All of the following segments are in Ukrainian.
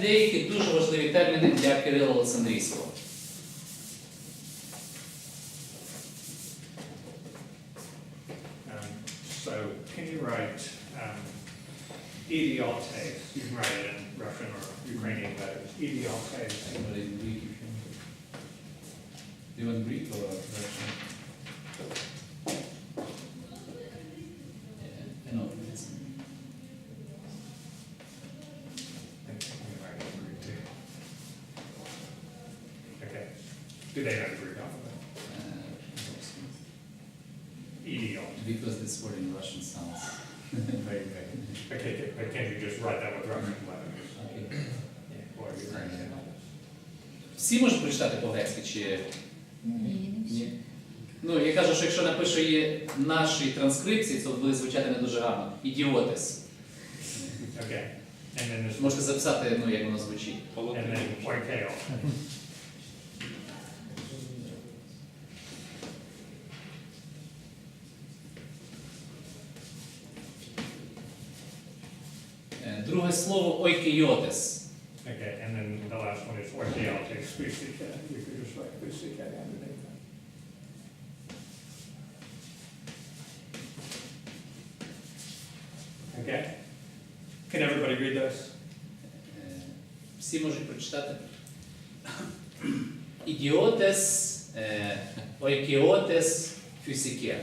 деякі дуже важливі терміни для Кирила Олександрійського. Um, So can you write um, idiotes? You can write it in Russian or Ukrainian letters. Idiotes. Anybody in Greek, if you want. Do you want Greek or Russian? Russian letters? Or Ukrainian letters? Всі можуть прочитати по-грецьки чи Ні? Ну, я кажу, що якщо напишу її нашій транскрипції, то буде звучати не дуже гарно. Ідіотес. Okay. And then this, Можете записати, ну, як воно звучить. and then слово ойкейотес. Okay, and then the last one is oikeo, spusika. You could just write spusika underneath that. Okay? Can everybody read this? Е, Всі можуть прочитати. Ідіотес, е, ойкеотес, фюсіке.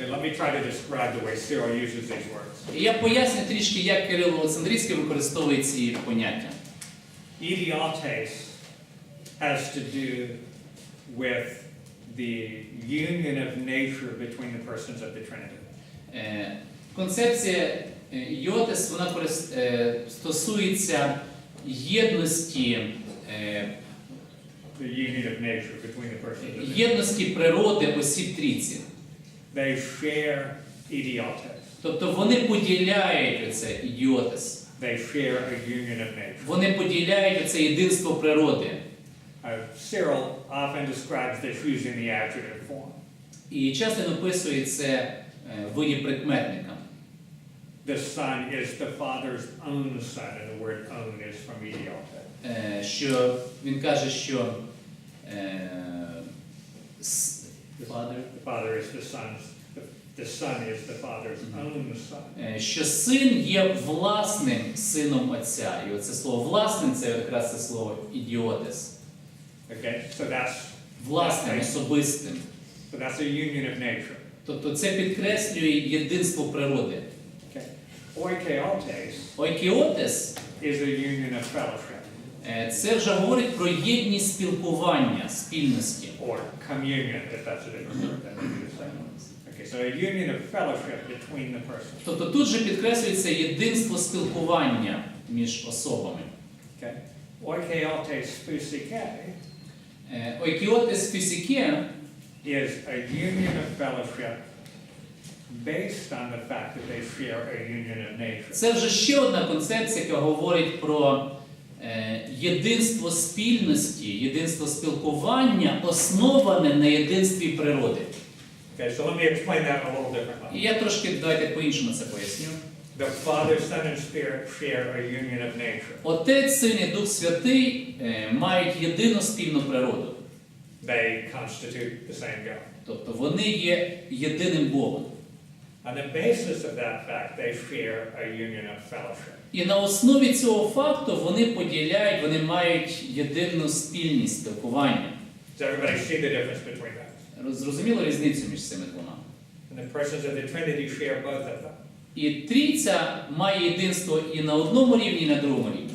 Okay, let me try to describe the way Cyril uses these words. І я поясню трішки, як Кирило Олександрійський використовує ці поняття. Idiotes has to do with the union of nature between the persons of the Trinity. Е, Концепція е, йотес вона корис- е, стосується єдності, е, The union of nature between the persons of the Trinity. єдності природи осіб трійці. They share idiotes. Тобто вони поділяють оце ідіотес. They share a union of nature. Вони поділяють оце єдинство природи. Uh, Cyril often describes this using the adjective form. І часто описує це е, в виді прикметника. The Son is the Father's own Son, and the word own is from idiote. Е, Що він каже, що с- Father, The Father is the Son's, the, the Son is the Father's own Son. е, що син є власним сином Отця. І оце слово власним це якраз це слово ідіотес. Okay, so that's Власним, особистим. so that's a union of nature. Тобто це підкреслює єдинство природи. Okay, oikotes Ойкіотес is a union of fellowship це вже говорить про єдність спілкування, спільності. or communion, if that's a different word. That the same. Okay, so a union of fellowship between the persons. Тобто тут же підкреслюється єдинство спілкування між особами. Okay, oikotes physike Е, Ойкіотес is a union of fellowship based on the fact that they share a union of nature. це вже ще одна концепція, яка говорить про е, єдинство спільності, єдинство спілкування, основане на єдинстві природи. Okay, so let me explain that a little І я трошки давайте по-іншому це поясню. The Father, Son, and Spirit share a union of nature. Отець, Син і Дух Святий е, мають єдину спільну природу. They constitute the same God. Тобто вони є єдиним Богом. On the basis of that fact, they share a union of fellowship. І на основі цього факту вони поділяють, вони мають єдину спільність спілкування. Does everybody see the difference between that? Зрозуміло різницю між цими двома. And the persons of the Trinity share both of them. І трійця має єдинство і на одному рівні, і на другому рівні.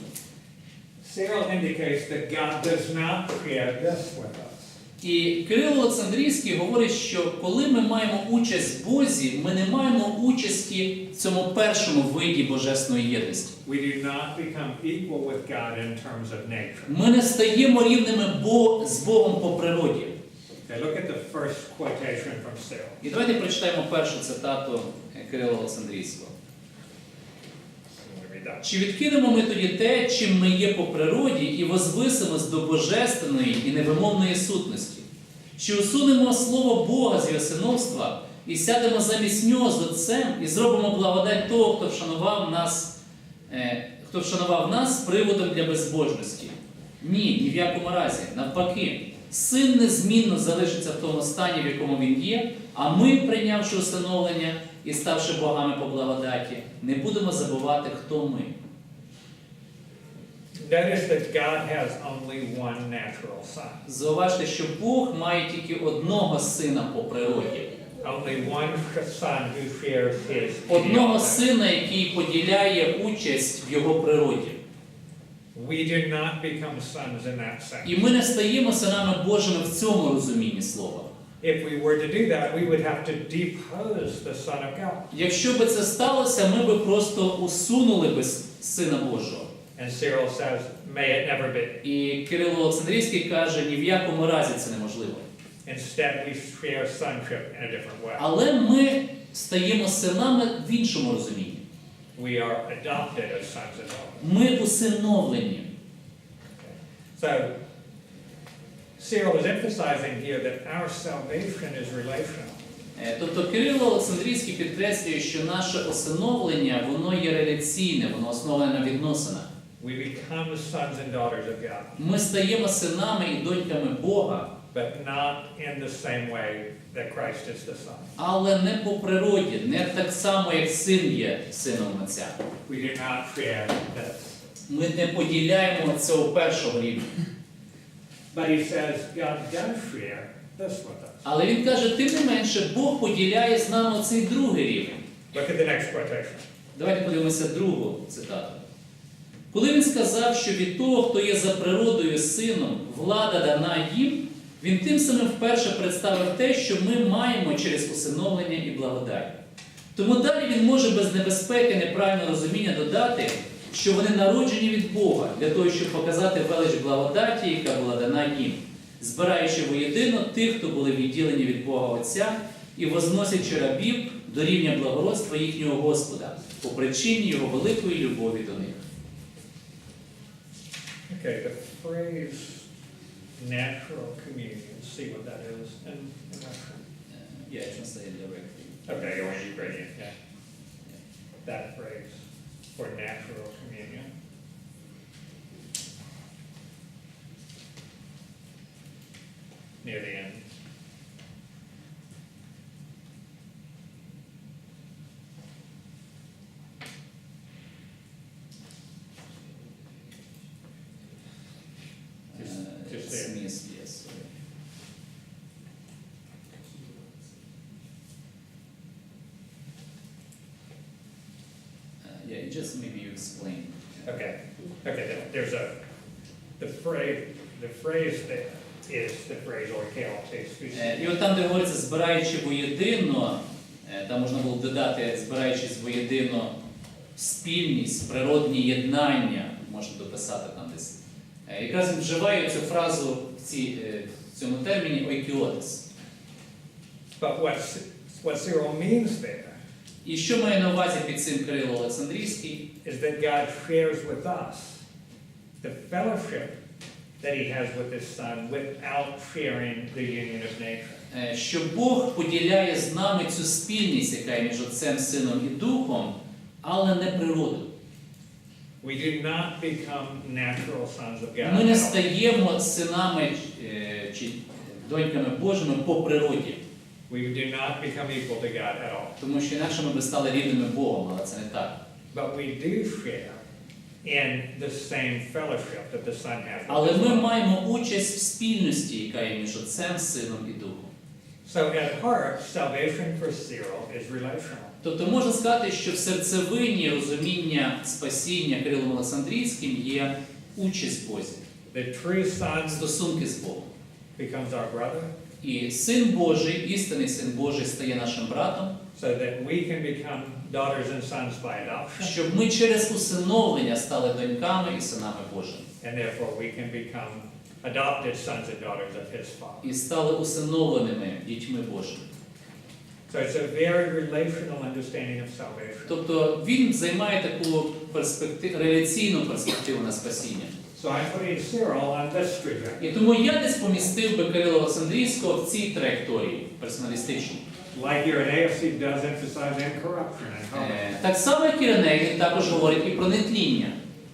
Cyril indicates that God does not share this with us. І Кирило Олександрійський говорить, що коли ми маємо участь в Бозі, ми не маємо участі в цьому першому виді божественної єдності. Ми не стаємо рівними з Богом по природі. Okay, look at the first quotation from Cyril. І давайте прочитаємо першу цитату Кирила Олександрійського. Чи відкинемо ми тоді те, чим ми є по природі, і возвисимось до божественної і невимовної сутності? Чи усунемо слово Бога з його синовства і сядемо замість нього з Отцем і зробимо благодать того, хто вшанував нас е, хто вшанував нас приводом для безбожності. Ні, ні в якому разі. Навпаки, син незмінно залишиться в тому стані, в якому він є, а ми, прийнявши усиновлення і ставши богами по благодаті, не будемо забувати, хто ми. Notice that God has only one natural son, Зауважте, що Бог має тільки одного сина по природі, only one son who shares his одного сина, який поділяє участь в його природі. We do not become sons in that sense. І ми не стаємо синами Божими в цьому розумінні слова. If we were to do that, we would have to depose the Son of God. Якщо би це сталося, ми би просто усунули би сина Божого. And Cyril says, may it never be. І Кирило Олександрійський каже, ні в якому разі це неможливо. Instead, we share sonship in a different way. Але ми стаємо синами в іншому розумінні. We are adopted as sons and daughters. Ми усиновлені. So, Cyril is emphasizing here that our salvation is relational. Е, Тобто Кирило Олександрійський підкреслює, що наше усиновлення воно є реляційне, воно основане на відносинах. We become sons and daughters of God, Ми стаємо синами і доньками Бога, but not in the same way that Christ is the Son. але не по природі, не так само, як син є сином Отця. We do not share this. Ми не поділяємо цього першого рівня. But he says God does share this with us. Але він каже, тим не менше, Бог поділяє з нами цей другий рівень. Look at the next quotation. Давайте подивимося другу цитату. Коли він сказав, що від того, хто є за природою сином, влада дана їм, він тим самим вперше представив те, що ми маємо через усиновлення і благодать. Тому далі він може без небезпеки неправильного розуміння додати, що вони народжені від Бога для того, щоб показати велич благодаті, яка була дана їм, збираючи воєдино тих, хто були відділені від Бога Отця, і возносячи рабів до рівня благородства їхнього Господа по причині його великої любові до них. Okay, the phrase natural communion, see what that is in, in Russian. Uh, yeah, translated directly. Okay, or in Ukrainian, yeah. That phrase for natural communion. Near the end. Just maybe you explain. Okay, okay, there- there's a, the phrase, the phrase there is the phrase oikeotes, Е, І от там, де говориться збираючи воєдино, е, там можна було б додати, збираючись воєдино спільність, природні єднання, можна дописати там десь. Е, Якраз він вживає цю фразу в, цій, е, в цьому терміні ойкіотис. But what, C- what Cyril means there І що має на увазі під цим Кирило Олександрійський? is that God shares with us the fellowship that he has with his son without sharing the union of nature. Е, Що Бог поділяє з нами цю спільність, яка є між Отцем, Сином і Духом, але не природу. We do not become natural sons of God. Ми не стаємо синами е, чи доньками Божими по природі, We do not become equal to God at all. тому що інакше ми б стали рівними Богом, але це не так. But we do share in the same fellowship that the Son has Але ми маємо участь в спільності, яка є між Отцем, Сином і Духом. So at heart, salvation for Cyril is relational. Тобто можна сказати, що в серцевині розуміння спасіння Кирилом Олександрійським є участь в Бозі, The true Son стосунки з Богом. becomes our brother, І син Божий, істинний син Божий стає нашим братом, so that we can become daughters and sons by adoption, щоб ми через усиновлення стали доньками і синами Божими. and therefore we can become adopted sons and daughters of His Father. І стали усиновленими дітьми Божими. So it's a very relational understanding of salvation. Тобто він займає таку перспективу, реляційну перспективу на спасіння. So I'm putting Cyril on this trajectory. І тому я десь помістив би Кирила Олександрійського в цій траєкторії персоналістичній. Like Irenaeus, does emphasize incorruption and. Е, Так само, як Іриней, він також говорить і про нетління.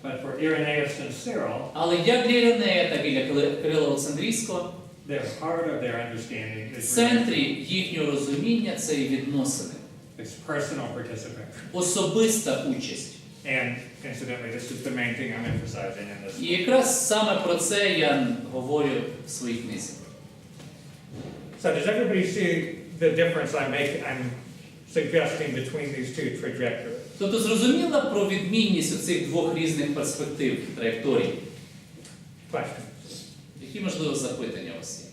But for Irenaeus and Cyril, Але як для Іринея, так і для Кили- Кирила Олександрійського, the heart of their understanding в is центрі їхнього розуміння це і відносини, it's personal participation. особиста участь. And incidentally, this is the main thing I'm emphasizing in this. І якраз саме про це я говорю в своїй книзі. So does everybody see the difference I'm making, I'm suggesting between these two trajectories? Тобто зрозуміла про відмінність у цих двох різних перспектив траєкторій. Questions? Які можливо запитання у вас є?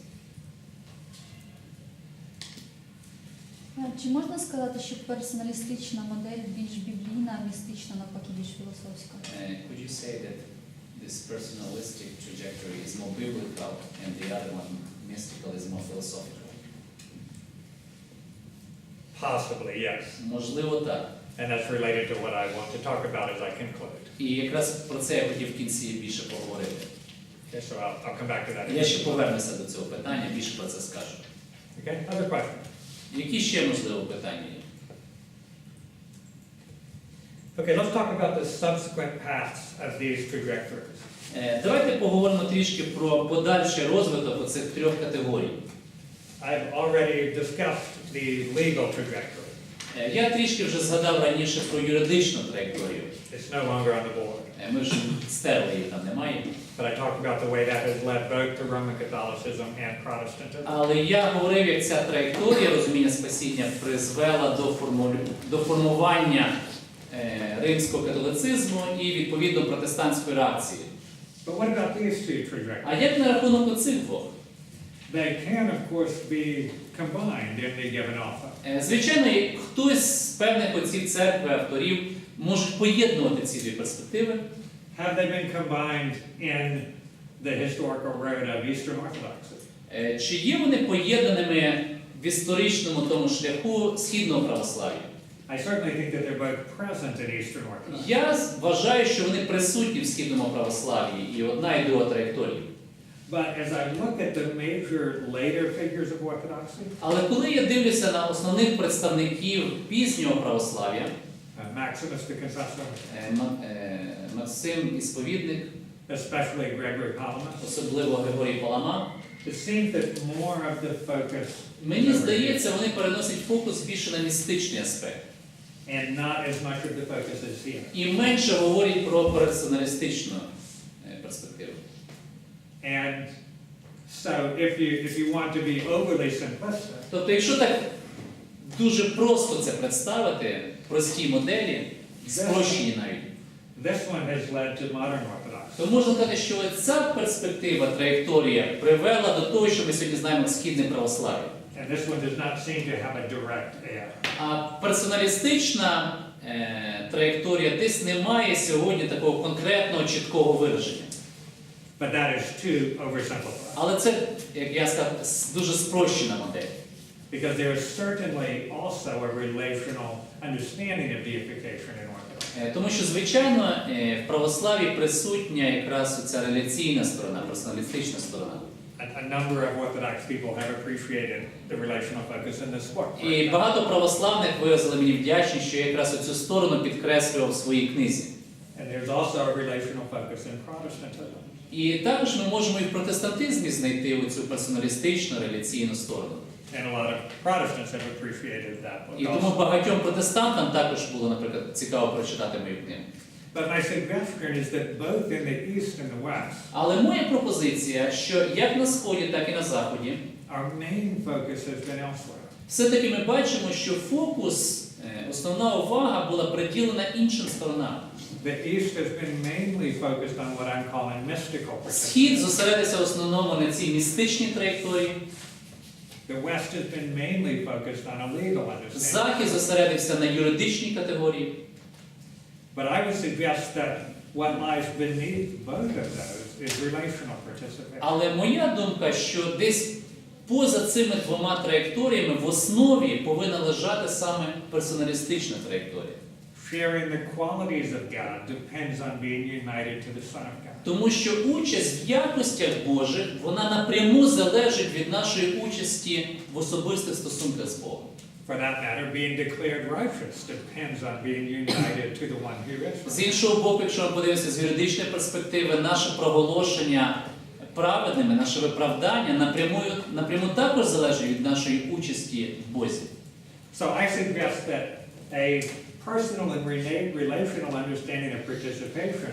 А Чи можна сказати, що персоналістична модель більш біблійна, а містична навпаки більш філософська? Uh, could you say that this personalistic trajectory is more biblical and the other one mystical is more philosophical? Possibly, yes. Можливо, так. And that's related to what I want to talk about as I conclude. І якраз про це я хотів в кінці більше поговорити. Okay, so I'll, I'll come back to that. Я ще повернуся до цього питання, більше про це скажу. Okay, other questions? Які ще можливо питання є? Okay, let's talk about the subsequent paths of these trajectories. Е, Давайте поговоримо трішки про подальший розвиток оцих трьох категорій. I've already discussed the legal trajectory. Е, Я трішки вже згадав раніше про юридичну траєкторію. It's no longer on the board. Е, Ми вже стерли її там немає. But I talked about the way that has led both to Roman Catholicism and Protestantism. Але я говорив, як ця траєкторія розуміння спасіння призвела до, формулю... до формування е, римського католицизму і відповідно протестантської реакції. But what about these two trajectories? А як на рахунок оцих двох? They can, of course, be combined in the given offer. Е, Звичайно, і хтось з певних отців церкви, авторів можуть поєднувати ці дві перспективи. Have they been combined in the historical road of Eastern Orthodoxy? Е, Чи є вони поєднаними в історичному тому шляху східного православ'я? I certainly think that they're both present in Eastern Orthodoxy. Я вважаю, що вони присутні в східному православ'ї, і одна і друга траєкторія. But as I look at the major later figures of Orthodoxy, Але коли я дивлюся на основних представників пізнього православ'я, Maximus the Confessor, е, Ма- е, Максим Ісповідник, especially Gregory Palamas, особливо Григорій Палама, it seems that more of the focus мені здається, вони переносять фокус більше на містичний аспект. and not as much of the focus is here. І менше говорять про персоналістичну е, перспективу. And so if you, if you want to be overly simplistic, Тобто, якщо так дуже просто це представити, прості моделі, спрощені навіть, this one has led to modern Orthodoxy. то можна сказати, що ця перспектива, траєкторія привела до того, що ми сьогодні знаємо східне православ'я. And this one does not seem to have a direct heir. А персоналістична е, траєкторія десь не має сьогодні такого конкретного чіткого вираження. But that is too oversimplified. Але це, як я сказав, дуже спрощена модель. Because there is certainly also a relational understanding of deification in Orthodoxy. Е, Тому що, звичайно, е, в православі присутня якраз ця реляційна сторона, персоналістична сторона. A, a number of Orthodox people have appreciated the relational focus in this book. for І example. багато православних виразили мені вдячність, що я якраз оцю сторону підкреслював в своїй книзі. And there's also a relational focus in Protestantism. І також ми можемо і в протестантизмі знайти оцю персоналістичну реляційну сторону. And a lot of Protestants have appreciated that book І тому also. багатьом протестантам також було, наприклад, цікаво прочитати мою книгу. But my suggestion is that both in the East and the West, Але моя пропозиція, що як на сході, так і на заході, our main focus has been elsewhere. все-таки ми бачимо, що фокус, е, основна увага була приділена іншим сторонам. The East has been mainly focused on what I'm calling mystical Схід зосередився в основному на цій містичній траєкторії, The West has been mainly focused on a understanding. захід зосередився на юридичній категорії. But I would suggest that what lies beneath both of those is relational participation. Але моя думка, що десь поза цими двома траєкторіями в основі повинна лежати саме персоналістична траєкторія. Sharing the qualities of God depends on being united to the Son of God. Тому що участь в якостях Божих, вона напряму залежить від нашої участі в особистих стосунках з Богом. for that matter, being declared righteous depends on being united to the one who is З іншого боку, якщо ми подивимося з юридичної перспективи, наше проголошення праведними, наше виправдання напряму, напряму також залежить від нашої участі в Бозі. So I suggest that a personal and rela- relational understanding of participation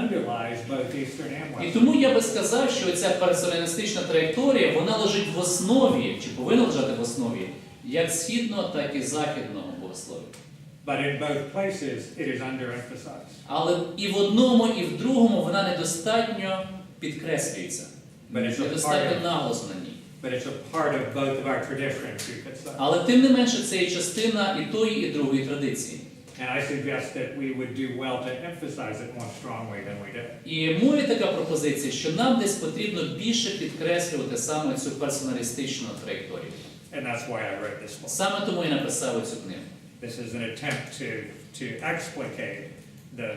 underlies both Eastern and І Western. тому я би сказав, що ця персоналістична траєкторія вона лежить в основі, чи повинна лежати в основі як східного, так і західного богослов'я. But in both places, it is underemphasized. Але і в одному, і в другому вона недостатньо підкреслюється. It's a Недостатньо of- на ній. But it's a part of both of our traditions, you could say. Але тим не менше це є частина і тої, і другої традиції. And I suggest that we would do well to emphasize it more strongly than we did. І моя така пропозиція, що нам десь потрібно більше підкреслювати саме цю персоналістичну траєкторію. And that's why I wrote this book. Саме тому я написав цю книгу. This is an attempt to, to explicate the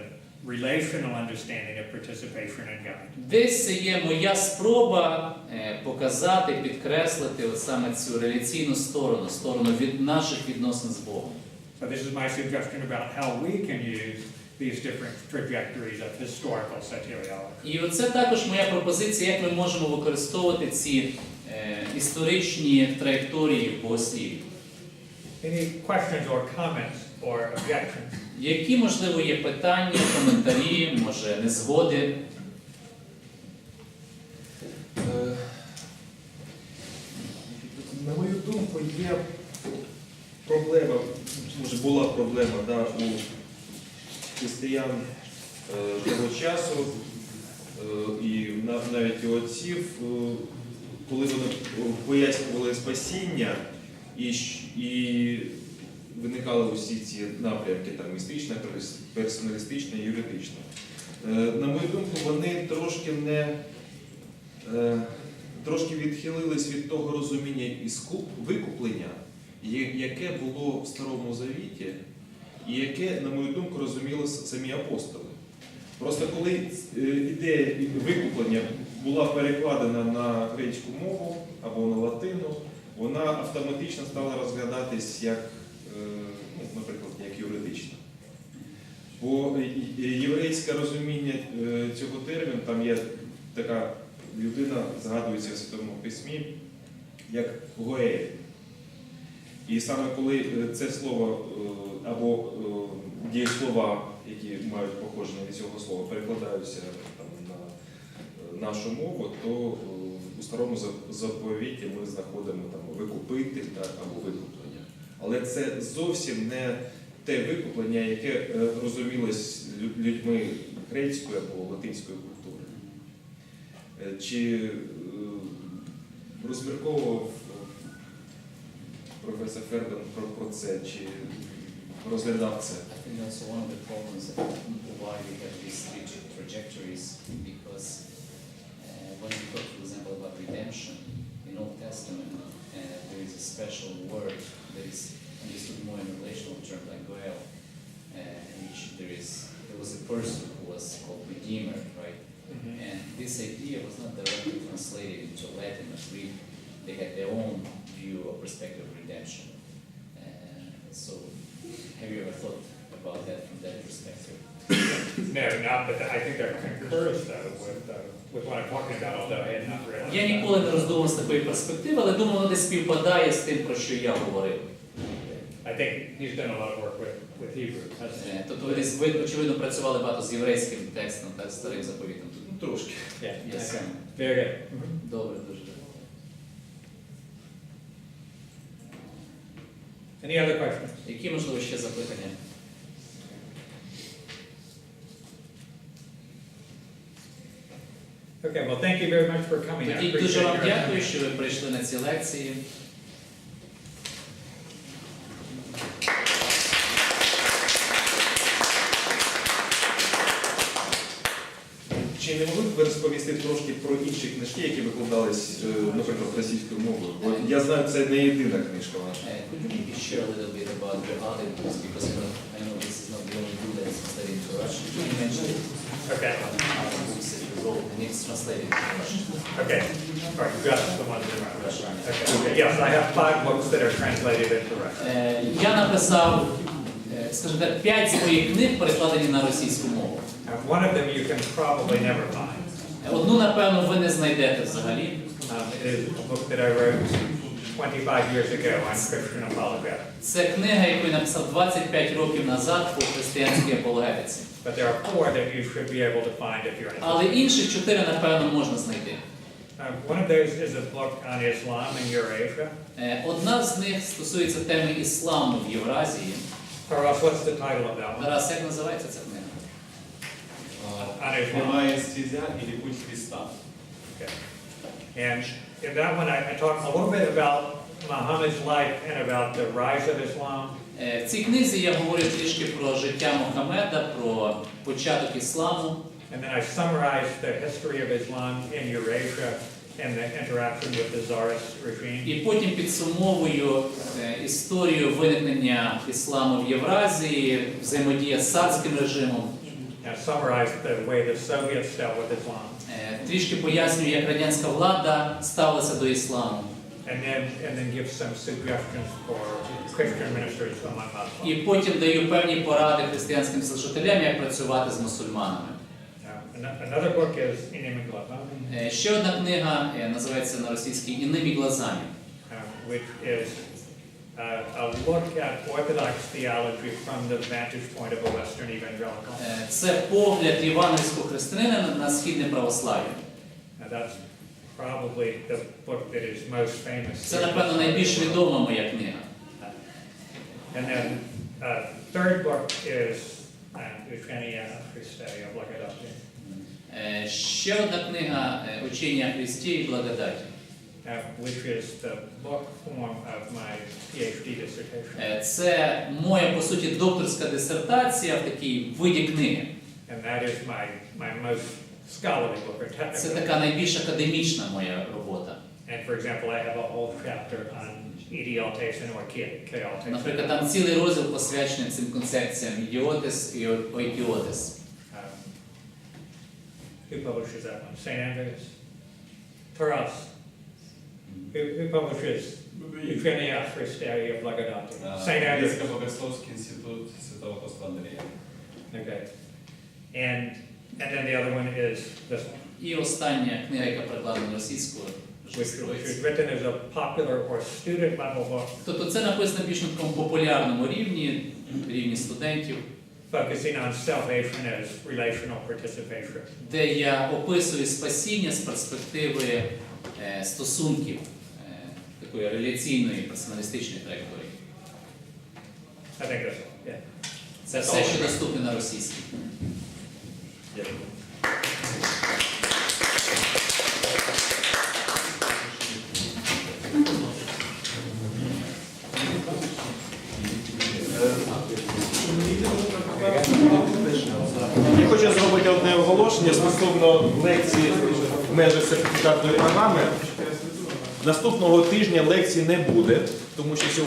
relational understanding of participation in God. Десь це є моя спроба е, показати, підкреслити от саме цю реляційну сторону, сторону від наших відносин з Богом. So this is my suggestion about how we can use these different trajectories of historical soteriology. І оце також моя пропозиція, як ми можемо використовувати ці е, історичні траєкторії в богослів'ї. Any questions or comments or objections? Які, можливо, є питання, коментарі, може, незгоди? Е, На мою думку, є проблема, може була проблема да, у християн е, того часу е, і навіть у отців, е, коли вони пояснювали спасіння і, і виникали усі ці напрямки, там містична, перс- персоналістична, юридична. На мою думку, вони трошки не трошки відхилились від того розуміння іскуп- викуплення, яке було в Старому Завіті, і яке, на мою думку, розуміли самі апостоли. Просто коли е, ідея викуплення була перекладена на грецьку мову або на латину, вона автоматично стала розглядатись як, е, ну, наприклад, як юридична. Бо е, єврейське розуміння цього терміну, там є така людина, згадується в Святому Письмі, як Гоель. І саме коли е, це слово е, або е, дієслова, які мають походження від цього слова, перекладаються там, на нашу мову, то у старому заповіті ми знаходимо там викупити так, або викуплення. Але це зовсім не те викуплення, яке розумілось людьми грецької або латинської культури. Чи розмірковував професор Ферден про, про це, чи розглядав це? I think that's one of the problems of why we have these three tra- trajectories, perspective of redemption. Uh, so, have you ever thought about that from that perspective? No, not, but I think that concurs though with, uh, with what I'm talking about, although I had not read. Я ніколи не роздумував з такої перспективи, але думаю, воно десь співпадає з тим, про що я говорив. I think he's done a lot of work with, with Hebrews. Е, Тобто ви десь ви, очевидно працювали багато з єврейським текстом та старим заповітом. Ну, трошки. Yeah. Саме. Very good. Добре, дуже. Any other questions? Які можливо ще запитання? Okay, well, thank you very much for coming. Тоді дуже вам дякую, що ви прийшли на ці лекції. Чи не могли б ви розповісти трошки про інші книжки, які викладались, е, наприклад, російською мовою? Бо я знаю, це не єдина книжка ваша. Uh, could you maybe share a little bit about your other books because I know this is not the only book that is studied into Russian. You mentioned Okay. other books that you wrote and it's translated into Russian. Okay, all right, you got the ones in Russian. Okay, okay, yes, I have five books that are translated into Russian. Е, Я написав, е, скажімо так, п'ять з книг перекладені на російську мову. Uh, One of them you can probably never find. Одну, напевно, ви не знайдете взагалі. Um, It is a book that I wrote 25 years ago on Christian apologetics. Це книга, яку я написав 25 років назад по християнській апологетиці. Але інших чотири, напевно, можна знайти. In Е, Одна з них стосується теми ісламу в Євразії. Тарас, як називається ця книга? Islam. Прямая стезя или путь Христа. Okay. And in that one, I I talk a little bit about Muhammad's life and about the rise of Islam. Е, В цій книзі я говорю трішки про життя Мухаммеда, про початок ісламу. And then I summarize the history of Islam in Eurasia and the interaction with the Tsarist regime. І потім підсумовую е, історію виникнення ісламу в Євразії, взаємодія з царським режимом. Трішки пояснюю, як радянська влада ставилася до ісламу. And then, and then give some suggestions for Christian ministers among І потім даю певні поради християнським служителям, як працювати з мусульманами. Uh, Another book is Glazami, Е, Ще одна книга е, називається на російській «Іними глазами». which is a look at Orthodox theology from the vantage point of a Western evangelical. Е, Це погляд євангельського християнина на східне православ'я. That's probably the book that is most famous. Це, напевно, найбільш відома моя книга. And then, uh, third book is uh, of Благодати, Е, Ще одна книга е, «Учення Христі і благодаті». Uh, which is the book form of my PhD dissertation. Е, Це моя, по суті, докторська дисертація в такій виді книги. And that is my, my most scholarly book or Це така найбільш академічна моя робота. And for example, I have a whole chapter on EDLtation or K-altation. Наприклад, там цілий розділ посвячений цим концепціям ідіотис і оікіотис. Um, Who publishes that one? St. Andrews? Taras? Who, who publishes Eugenia Christe of Благодати? St. Andrews. Греко-Богословский институт Святого Апостола Андрея. Okay. And, and then the other one is this one, І остання книга, яка перекладена російською. which, which is written as a popular or student level book, Тобто це написано більш на такому популярному рівні, рівні студентів, focusing on salvation as relational participation. де я описую спасіння з перспективи е, стосунків, е, такої реляційної персоналістичної траєкторії. I think that's, all. yeah. Це все, що доступне на російській. Дякую. Стосовно лекції в межах сертифікатної програми. Наступного тижня лекцій не буде, тому що